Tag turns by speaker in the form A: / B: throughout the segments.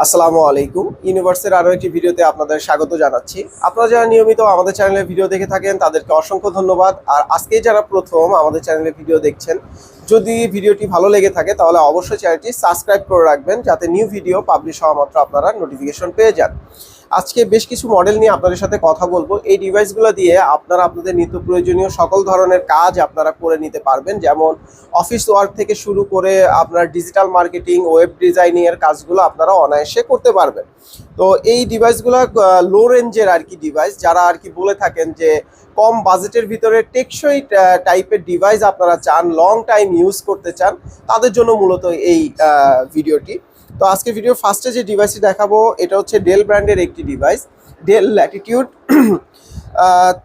A: আসসালামু আলাইকুম। ইউনিভার্সের আরও একটি ভিডিওতে আপনাদের স্বাগত জানাচ্ছি। আপনারা যারা নিয়মিত আমাদের চ্যানেলে ভিডিও দেখে থাকেন, তাদেরকে অসংখ্য ধন্যবাদ। আর আজকে যারা প্রথম আমাদের চ্যানেলে ভিডিও দেখছেন, যদি ভিডিওটি ভালো লেগে থাকে, তাহলে অবশ্যই চ্যানেলটি সাবস্ক্রাইব করে রাখবেন, যাতে নিউ ভিডিও পাবলিশ হওয়া মাত্র আপনারা নোটিফিকেশন পেয়ে যান। আজকে বেশ কিছু মডেল নিয়ে আপনাদের সাথে কথা বলব। এই ডিভাইসগুলো দিয়ে আপনারা আপনাদের নিত্য প্রয়োজনীয় সকল ধরনের কাজ আপনারা করে নিতে পারবেন। যেমন অফিস ওয়ার্ক থেকে শুরু করে আপনার ডিজিটাল মার্কেটিং ওয়েব ডিজাইনিং এর কাজগুলো আপনারা অনায়াসে করতে পারবেন। তো এই ডিভাইসগুলো লো রেঞ্জের আর কি ডিভাইস যারা আর কি বলে থাকেন যে কম বাজেটের ভিতরে টেকসই টাইপের ডিভাইস আপনারা চান লং টাইম ইউজ করতে চান, তাদের জন্য মূলত এই ভিডিওটি তো আজকে ভিডিও ফার্স্টে যে ডিভাইসটি দেখাবো, এটা হচ্ছে ডেল ব্র্যান্ডের একটি device Dell Latitude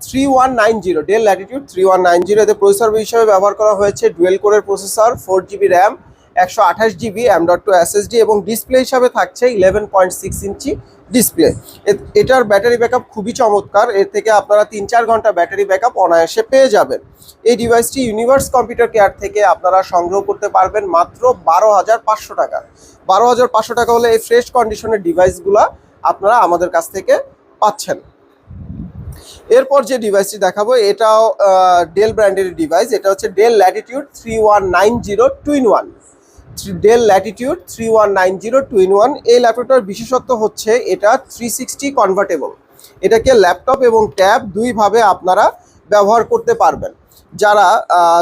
A: three one nine zero Dell Latitude three one nine zero এতে প্রসেসর হিসাবে ব্যবহার করা হয়েছে ডুয়েল কোরের প্রসেসর ফোর জিবি র্যাম একশো আঠাশ জিবি এম টু এসএসডি এবং ডিসপ্লে হিসাবে থাকছে eleven point six inch display এটার ব্যাটারি ব্যাকআপ খুবই চমৎকার। এর থেকে আপনারা তিন চার ঘণ্টা ব্যাটারি ব্যাকআপ অনায়াসে পেয়ে যাবেন। এই ডিভাইসটি ইউনিভার্স কম্পিউটার কেয়ার থেকে আপনারা সংগ্রহ করতে পারবেন মাত্র বারো হাজার পাঁচশো টাকা। বারো হাজার পাঁচশো টাকা হলে এই ফ্রেশ কন্ডিশনের ডিভাইসগুলো আপনারা আমাদের কাছ থেকে পাচ্ছেন। এরপর যে ডিভাইসটি দেখাবো, এটাও ডেল ব্র্যান্ডের ডিভাইস এটা হচ্ছে Dell Latitude three one nine zero twin one Dell Latitude three one nine zero twin one. এই ল্যাপটপটার বিশেষত্ব হচ্ছে এটা থ্রি সিক্সটি কনভার্টেবল এটাকে ল্যাপটপ এবং ট্যাব দুইভাবে আপনারা ব্যবহার করতে পারবেন। যারা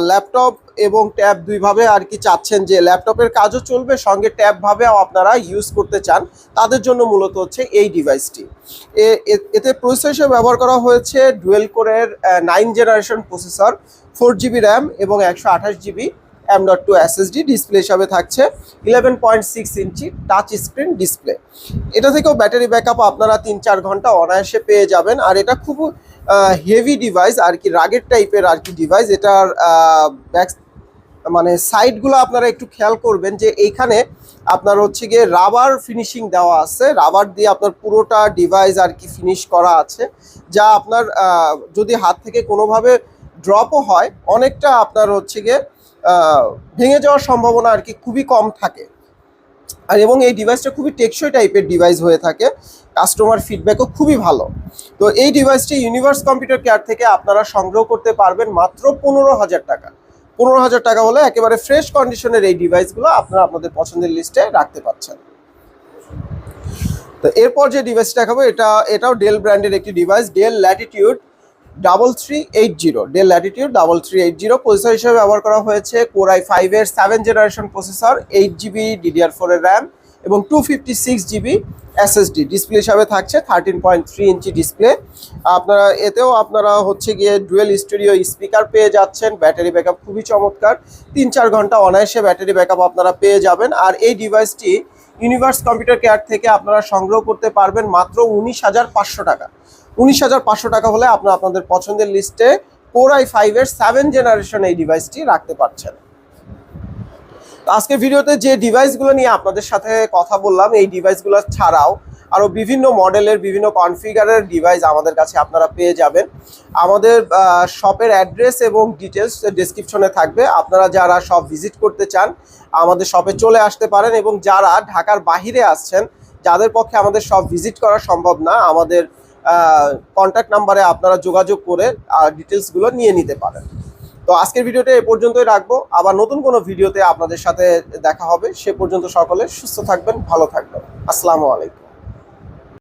A: ল্যাপটপ এবং ট্যাব দুইভাবে আর কি চাচ্ছেন যে ল্যাপটপের কাজও চলবে, সঙ্গে ট্যাব ভাবেও আপনারা ইউজ করতে চান, তাদের জন্য মূলত হচ্ছে এই ডিভাইসটি এতে প্রসেসর হিসেবে ব্যবহার করা হয়েছে ডুয়েল কোরের nine generation processor four GB RAM এবং একশো আঠাশ GB M dot two SSD display হিসাবে থাকছে eleven point six inch touch screen display এটা থেকেও ব্যাটারি ব্যাকআপ আপনারা তিন চার ঘণ্টা অনায়াসে পেয়ে যাবেন। আর এটা খুব হেভি ডিভাইস আর কি রাগের টাইপের আর কি ডিভাইস এটার ব্যাক মানে সাইডগুলো আপনারা একটু খেয়াল করবেন যে এইখানে আপনার হচ্ছে গিয়ে রাবার ফিনিশিং দেওয়া আছে। রাবার দিয়ে আপনার পুরোটা ডিভাইস আর কি ফিনিশ করা আছে, যা আপনার যদি হাত থেকে কোনোভাবে ড্রপও হয়, অনেকটা আপনার হচ্ছে গিয়ে ভেঙে যাওয়ার সম্ভাবনা আর কি খুবই কম থাকে। আর এবং এই ডিভাইসটা খুবই টেকসই টাইপের ডিভাইস হয়ে থাকে। কাস্টমার ফিডব্যাকও খুবই ভালো। তো এই ডিভাইসটি ইউনিভার্স কম্পিউটার কেয়ার থেকে আপনারা সংগ্রহ করতে পারবেন মাত্র পনেরো হাজার টাকা। পনেরো হাজার টাকা হলে একেবারে ফ্রেশ কন্ডিশনের এই ডিভাইসগুলো আপনারা আপনাদের পছন্দের লিস্টে রাখতে পারছেন। তো এরপর যে ডিভাইসটা দেখাবো, এটা, এটাও ডেল ব্র্যান্ডের একটি device Dell Latitude double three eight zero Dell Latitude double three eight zero processor হিসেবে ব্যবহার করা হয়েছে কোরাই ফাইভের seven generation processor eight GB DDR ফোরের র্যাম এবং two fifty six GB SSD display হিসাবে থাকছে thirteen point three inch display আপনারা, এতেও আপনারা হচ্ছে গিয়ে ডুয়েল স্টুডিও স্পিকার পেয়ে যাচ্ছেন ব্যাটারি ব্যাকআপ খুবই চমৎকার। তিন চার ঘণ্টা অনায়াসে ব্যাটারি ব্যাকআপ আপনারা পেয়ে যাবেন। আর এই ডিভাইসটি ইউনিভার্স কম্পিউটার কেয়ার থেকে আপনারা সংগ্রহ করতে পারবেন মাত্র উনিশ হাজার পাঁচশো টাকা। উনিশ হাজার পাঁচশো টাকা হলে আপনারা আপনাদের পছন্দের লিস্টে কোর আই ফাইভের সেভেন জেনারেশন এই ডিভাইসটি রাখতে পারছেন। আজকের ভিডিওতে যে ডিভাইসগুলো নিয়ে আপনাদের সাথে কথা বললাম, এই ডিভাইসগুলো ছাড়াও আরও বিভিন্ন মডেলের, বিভিন্ন কনফিগারের ডিভাইস আমাদের কাছে আপনারা পেয়ে যাবেন। আমাদের শপের অ্যাড্রেস এবং ডিটেলস ডেসক্রিপশনে থাকবে। আপনারা যারা শপ ভিজিট করতে চান, আমাদের শপে চলে আসতে পারেন এবং যারা ঢাকার বাহিরে আসছেন, যাদের পক্ষে আমাদের শপ ভিজিট করা সম্ভব না, আমাদের কন্ট্যাক্ট নাম্বারে আপনারা যোগাযোগ করে ডিটেলসগুলো নিয়ে নিতে পারেন। তো আজকের ভিডিওটা এ পর্যন্তই রাখব। আবার নতুন কোনো ভিডিওতে আপনাদের সাথে দেখা হবে। সে পর্যন্ত সকলে সুস্থ থাকবেন, ভালো থাকবেন। আসসালামু আলাইকুম।